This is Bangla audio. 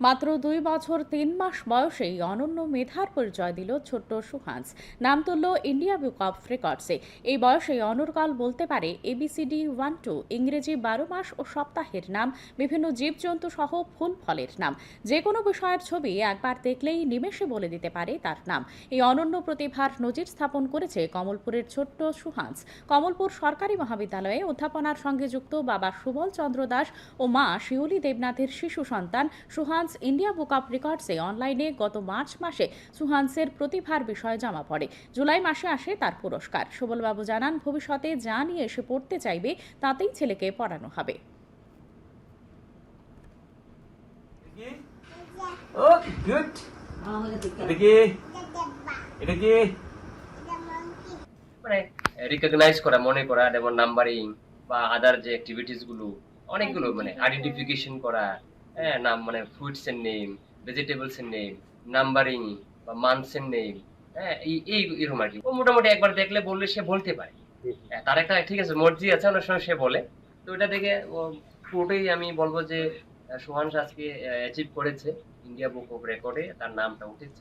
মাত্র দুই বছর তিন মাস বয়সেই অনন্য মেধার পরিচয় দিল ছোট্ট সুহান্স নাম তুলল ইন্ডিয়া বুক অফ রেকর্ডসে এই বয়সে অনর্কাল বলতে পারে এবিসিডি ওয়ান টু ইংরেজি বারো মাস ও সপ্তাহের নাম, বিভিন্ন জীবজন্তু সহ ফুল ফলের নাম। যে কোনো বিষয়ের ছবি একবার দেখলেই নিমেষে বলে দিতে পারে তার নাম। এই অনন্য প্রতিভার নজির স্থাপন করেছে কমলপুরের ছোট্ট সুহান্স কমলপুর সরকারি মহাবিদ্যালয়ে অধ্যাপনার সঙ্গে যুক্ত বাবা সুবল চন্দ্র দাস ও মা শিউলি দেবনাথের শিশু সন্তান সুহান্স ইন্ডিয়া বুক অফ রেকর্ডসে অনলাইনে গত মার্চ মাসে সুহান্সের প্রতিভার বিষয় জমা পড়ে। জুলাই মাসে আসে তার পুরস্কার। সুবলবাবু জানান ভবিষ্যতে যা নিয়ে এসে পড়তে চাইবে তাতেই ছেলেকে পড়ানো হবে। ও গুড এটা কি এটা কি মানে রিকগনাইজ করা মনে করা যেমন নাম্বারিং বা আদার যে অ্যাক্টিভিটিসগুলো অনেকগুলো মানে আইডেন্টিফিকেশন করা হ্যাঁ নাম মানে ফ্রুটস এর নেম ভেজিটেবলস এর নেম নাম্বারিং বা মান্থস এর নেম এই এই এরকম আর কি। ও মোটামুটি একবার দেখলে বললে সে বলতে পারে। তার একটা, ঠিক আছে, মর্জি আছে, অনেক সময় সে বলে। তো এটা দেখে পুরোটাই আমি বলব যে সোহান আজকে অ্যাচিভ করেছে ইন্ডিয়া বুক অফ রেকর্ডে তার নামটা উঠেছে।